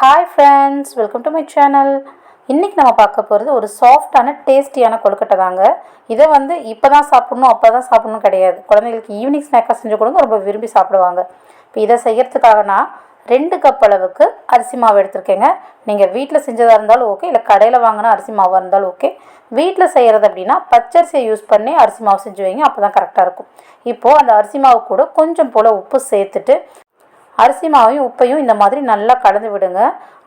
Hi friends welcome to my channel இன்றைக்கி நம்ம பார்க்க போகிறது ஒரு சாஃப்டான டேஸ்டியான கொழுக்கட்டை தாங்க. இதை வந்து இப்போ தான் சாப்பிட்ணும் அப்போ தான் சாப்பிட்ணும் கிடையாது. குழந்தைங்களுக்கு ஈவினிங் ஸ்நாக்காக செஞ்சு கொடுங்க ரொம்ப விரும்பி சாப்பிடுவாங்க. இப்போ இதை செய்யறதுக்காக நான் ரெண்டு கப் அளவுக்கு அரிசி மாவு எடுத்திருக்கேங்க. நீங்கள் வீட்டில் செஞ்சதாக இருந்தாலும் ஓகே இல்லை கடையில் வாங்கினா அரிசி மாவாக இருந்தாலும் ஓகே வீட்டில் செய்கிறது அப்படின்னா பச்சரிசியை யூஸ் பண்ணி அரிசி மாவு செஞ்சு வைங்க அப்போ தான் கரெக்டாக இருக்கும். இப்போது அந்த அரிசி மாவு கூட கொஞ்சம் போல் உப்பு சேர்த்துட்டு அரிசி மாவையும் உப்பையும் இந்த மாதிரி நல்லா கலந்து விடுங்க.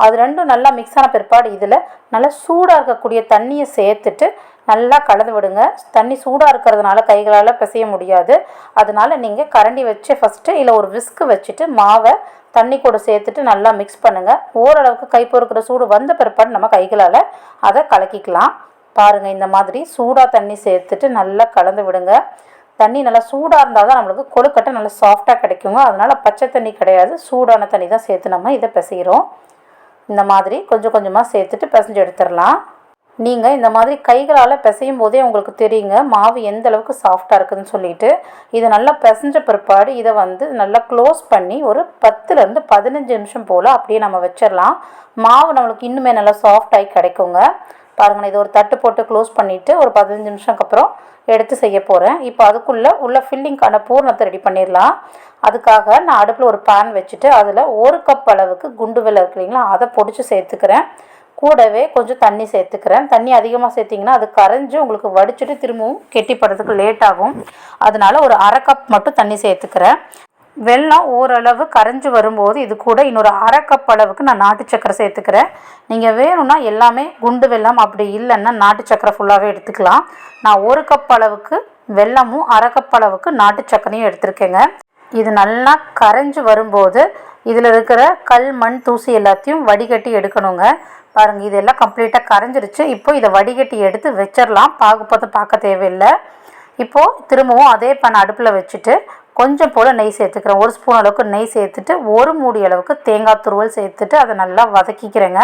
அது ரெண்டும் நல்லா மிக்ஸ் ஆன பிற்பாடு இதில் நல்லா சூடாக இருக்கக்கூடிய தண்ணியை சேர்த்துட்டு நல்லா கலந்து விடுங்க. தண்ணி சூடாக இருக்கிறதுனால கைகளால் பிசைய முடியாது. அதனால நீங்கள் கரண்டி வச்சு ஃபஸ்ட்டு இல்லை ஒரு விஸ்க்கு வச்சுட்டு மாவை தண்ணி கூட சேர்த்துட்டு நல்லா மிக்ஸ் பண்ணுங்கள் ஓரளவுக்கு கை பொறுக்கிற சூடு வந்த பிற்பாடு நம்ம கைகளால் அதை கலக்கிக்கலாம். பாருங்கள் இந்த மாதிரி சூடாக தண்ணி சேர்த்துட்டு நல்லா கலந்து விடுங்க. தண்ணி நல்லா சூடாக இருந்தால் தான் நம்மளுக்கு கொழுக்கட்டை நல்லா சாஃப்டாக கிடைக்குங்க. அதனால் பச்சை தண்ணி கிடையாது. சூடான தண்ணி தான் சேர்த்து நம்ம இதை பிசைகிறோம் இந்த மாதிரி கொஞ்சம் கொஞ்சமாக சேர்த்துட்டு பிசைஞ்சு எடுத்துடலாம். நீங்கள் இந்த மாதிரி கைகளால் பிசையும் போதே உங்களுக்கு தெரியுங்க மாவு எந்த அளவுக்கு சாஃப்டாக இருக்குதுன்னு சொல்லிட்டு. இதை நல்லா பிசைஞ்ச பிற்பாடு இதை வந்து நல்லா க்ளோஸ் பண்ணி ஒரு பத்துலேருந்து பதினஞ்சு நிமிஷம் போல் அப்படியே நம்ம வச்சிடலாம். மாவு நம்மளுக்கு இன்னுமே நல்லா சாஃப்டாகி கிடைக்குங்க. பாருங்கள் இது ஒரு தட்டு போட்டு க்ளோஸ் பண்ணிவிட்டு ஒரு பதினஞ்சு நிமிஷம்க்கு அப்புறம் எடுத்து செய்ய போகிறேன் இப்போ அதுக்குள்ளே உள்ள ஃபில்லிங்க்கான பூர்ணத்தை ரெடி பண்ணிடலாம். அதுக்காக நான் அடுப்பில் ஒரு பேன் வச்சுட்டு அதில் ஒரு கப் அளவுக்கு குண்டு வெள்ளை இருக்கு இல்லைங்களா அதை பொடிச்சு சேர்த்துக்கிறேன். கூடவே கொஞ்சம் தண்ணி சேர்த்துக்கிறேன். தண்ணி அதிகமாக சேர்த்திங்கன்னா அது கரைஞ்சி உங்களுக்கு வடிச்சிட்டு திரும்பவும் கெட்டிப்படுறதுக்கு லேட் ஆகும். அதனால ஒரு அரை கப் மட்டும் தண்ணி சேர்த்துக்கிறேன். வெல்லம் ஓரளவு கரைஞ்சி வரும்போது இது கூட இன்னொரு அரை கப் அளவுக்கு நான் நாட்டு சக்கரை சேர்த்துக்கிறேன். நீங்கள் வேணும்னா எல்லாமே குண்டு வெல்லம் அப்படி இல்லைன்னா நாட்டு சக்கரை ஃபுல்லாகவே எடுத்துக்கலாம். நான் ஒரு கப் அளவுக்கு வெல்லமும் அரை கப் அளவுக்கு நாட்டு சக்கரையும் எடுத்திருக்கேங்க. இது நல்லா கரைஞ்சி வரும்போது இதில் இருக்கிற கல் மண் தூசி எல்லாத்தையும் வடிகட்டி எடுக்கணுங்க. பாருங்கள் இதெல்லாம் கம்ப்ளீட்டாக கரைஞ்சிருச்சு. இப்போ இதை வடிகட்டி எடுத்து வச்சிடலாம் பாகுப்பத்தை பார்க்க தேவையில்லை. இப்போது திரும்பவும் அதே பண்ண அடுப்பில் வச்சுட்டு கொஞ்சம் போல் நெய் சேர்த்துக்கிறேன். ஒரு ஸ்பூன் அளவுக்கு நெய் சேர்த்துட்டு ஒரு மூடி அளவுக்கு தேங்காய் துருவல் சேர்த்துட்டு அதை நல்லா வதக்கிக்கிறேங்க.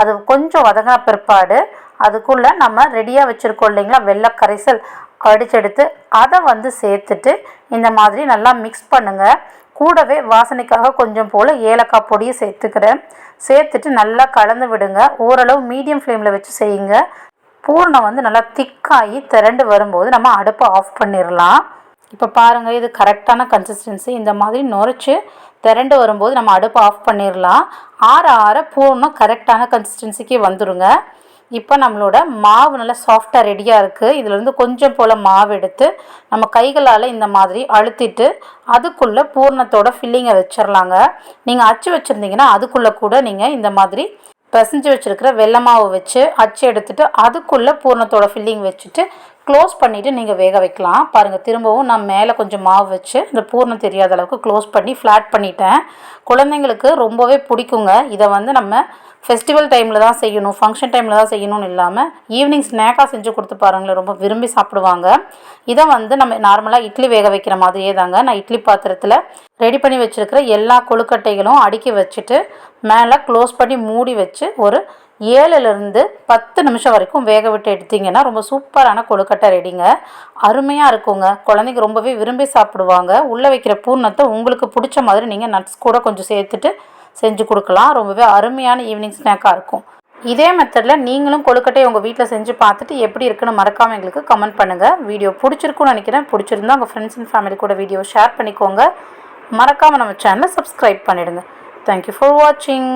அது கொஞ்சம் வதங்கின பிற்பாடு அதுக்குள்ளே நம்ம ரெடியாக வச்சுருக்கோம் இல்லைங்களா வெள்ளை கரைசல் கடிச்செடுத்து அதை வந்து சேர்த்துட்டு இந்த மாதிரி நல்லா மிக்ஸ் பண்ணுங்கள் கூடவே வாசனைக்காக கொஞ்சம் போல் ஏலக்காய் பொடியை சேர்த்துக்கிறேன். சேர்த்துட்டு நல்லா கலந்து விடுங்க. ஓரளவு மீடியம் ஃப்ளேமில் வச்சு செய்யுங்க. பூர்ணம் வந்து நல்லா திக்காகி திரண்டு வரும்போது நம்ம அடுப்பை ஆஃப் பண்ணிடலாம். இப்போ பாருங்கள் இது கரெக்டான கன்சிஸ்டன்சி இந்த மாதிரி நுரைச்சி திரண்டு வரும்போது நம்ம அடுப்பை ஆஃப் பண்ணிடலாம் ஆற ஆற பூர்ணம் கரெக்டான கன்சிஸ்டன்சிக்கு வந்துடுங்க இப்போ நம்மளோட மாவு நல்லா சாஃப்டாக ரெடியாக இருக்குது இதுலேருந்து கொஞ்சம் போல் மாவு எடுத்து நம்ம கைகளால் இந்த மாதிரி அழுத்திட்டு அதுக்குள்ளே பூர்ணத்தோட ஃபில்லிங்கை வச்சிடலாங்க நீங்கள் அச்சு வச்சுருந்தீங்கன்னா அதுக்குள்ளே கூட நீங்கள் இந்த மாதிரி பிசைஞ்சு வச்சுருக்கிற வெள்ளை மாவு வச்சு அச்சு எடுத்துட்டு அதுக்குள்ளே பூர்ணத்தோட ஃபில்லிங் வச்சுட்டு க்ளோஸ் பண்ணிவிட்டு நீங்கள் வேக வைக்கலாம். பாருங்கள் திரும்பவும் நான் மேலே கொஞ்சம் மாவு வச்சு இந்த பூர்ணம் தெரியாத அளவுக்கு க்ளோஸ் பண்ணி ஃப்ளாட் பண்ணிட்டேன். குழந்தைங்களுக்கு ரொம்பவே பிடிக்குங்க. இதை வந்து நம்ம ஃபெஸ்டிவல் டைமில் தான் செய்யணும் ஃபங்க்ஷன் டைமில் தான் செய்யணும்னு இல்லாமல் ஈவினிங் ஸ்நாக்காக செஞ்சு கொடுத்து பாருங்களேன் ரொம்ப விரும்பி சாப்பிடுவாங்க. இதை வந்து நம்ம நார்மலாக இட்லி வேக வைக்கிற மாதிரியே தாங்க நான் இட்லி பாத்திரத்தில் ரெடி பண்ணி வச்சுருக்கிற எல்லா கொழுக்கட்டைகளும் அடுக்கி வச்சுட்டு மேலே க்ளோஸ் பண்ணி மூடி வச்சு ஒரு ஏழுலேருந்து பத்து நிமிஷம் வரைக்கும் வேக விட்டு எடுத்திங்கன்னா ரொம்ப சூப்பரான கொழுக்கட்டை ரெடிங்க அருமையாக இருக்குங்க. குழந்தைங்க ரொம்பவே விரும்பி சாப்பிடுவாங்க. உள்ளே வைக்கிற பூர்ணத்தை உங்களுக்கு பிடிச்ச மாதிரி நீங்கள் நட்ஸ் கூட கொஞ்சம் சேர்த்துட்டு செஞ்சு கொடுக்கலாம். ரொம்பவே அருமையான ஈவினிங் ஸ்நாக்காக இருக்கும். இதே மெத்தடில் நீங்களும் கொழுக்கட்டையை உங்கள் வீட்டில் செஞ்சு பார்த்துட்டு எப்படி இருக்குன்னு மறக்காமல் எங்களுக்கு கமெண்ட் பண்ணுங்கள் வீடியோ பிடிச்சிருக்குன்னு நினைக்கிறேன். பிடிச்சிருந்தா உங்கள் ஃப்ரெண்ட்ஸ் அண்ட் ஃபேமிலி கூட வீடியோ ஷேர் பண்ணிக்கோங்க. மறக்காமல் நம்ம சேனலை சப்ஸ்கிரைப் பண்ணிவிடுங்க தேங்க்யூ ஃபார் வாட்சிங்